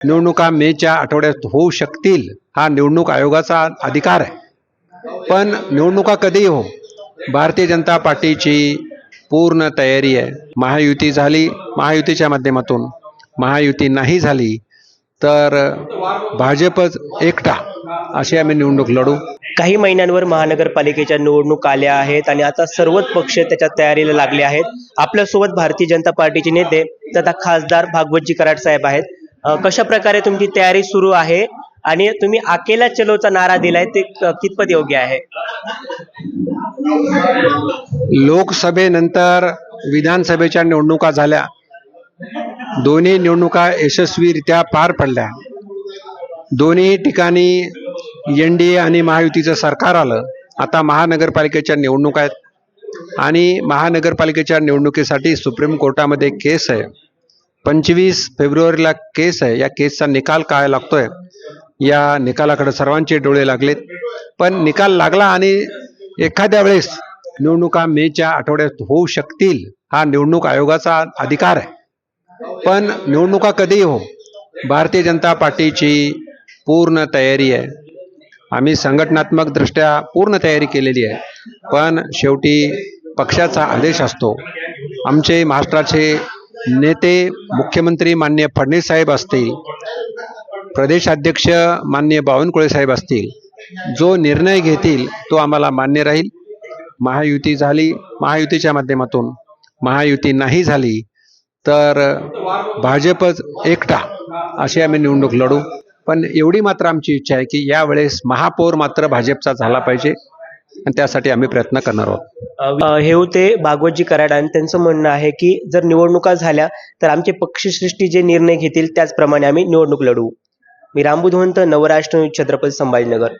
निवडणुका मेच्या आठवड्यात होऊ शकतील हा निवडणूक आयोगाचा अधिकार आहे. पण निवडणुका कधीही हो भारतीय जनता पार्टीची पूर्ण तयारी आहे. महायुती झाली महायुतीच्या माध्यमातून. महायुती नाही झाली तर भाजपच एकटा अशी आम्ही निवडणूक लढू. काही महिन्यांवर महानगरपालिकेच्या निवडणूक आल्या आहेत आणि आता सर्वच पक्ष त्याच्या तयारीला लागले आहेत. आपल्यासोबत भारतीय जनता पार्टीचे नेते तथा खासदार भागवतजी कराड साहेब आहेत. कशा प्रकारे तुमची तयारी सुरू आहे आणि तुम्ही अकेला चलोचा नारा दिलाय ते कितपत योग्य आहे? लोकसभेनंतर विधानसभेच्या निवडणुका झाल्या. दोन्ही निवडणुका यशस्वीरित्या पार पडल्या. दोन्ही ठिकाणी एन डी ए आणि महायुतीचं सरकार आलं. आता महानगरपालिकेच्या निवडणुका आहेत. आणि महानगरपालिकेच्या निवडणुकीसाठी सुप्रीम कोर्टामध्ये केस आहे. पंचवीस फेब्रुवारीला केस आहे. या केसचा निकाल काय लागतोय? या निकालाकडे सर्वांचे डोळे लागलेत. पण निकाल लागला आणि एखाद्या वेळेस निवडणुका मेच्या आठवड्यात होऊ शकतील हा निवडणूक आयोगाचा अधिकार आहे. पण निवडणुका कधीही हो भारतीय जनता पार्टीची पूर्ण तयारी आहे. आम्ही संघटनात्मक दृष्ट्या पूर्ण तयारी केलेली आहे. पण शेवटी पक्षाचा आदेश असतो. आमचे महाराष्ट्राचे नेते मुख्यमंत्री मान्य फडणवीस साहेब असतील प्रदेशाध्यक्ष मान्य बावनकुळे साहेब असतील जो निर्णय घेतील तो आम्हाला मान्य राहील. महायुती झाली महायुतीच्या माध्यमातून महायुती नाही झाली तर भाजपच एकटा अशी आम्ही निवडणूक लढू. पण एवढी मात्र आमची इच्छा आहे की यावेळेस महापौर मात्र भाजपचा झाला पाहिजे आणि त्यासाठी आम्ही प्रयत्न करणार आहोत. हे होते भागवतजी कराड आणि त्यांचं म्हणणं आहे की जर निवडणुका झाल्या तर आमचे पक्षश्रेष्ठी जे निर्णय घेतील त्याचप्रमाणे आम्ही निवडणूक लढवू. मी रामबुधवंत नवराष्ट्र छत्रपती संभाजीनगर.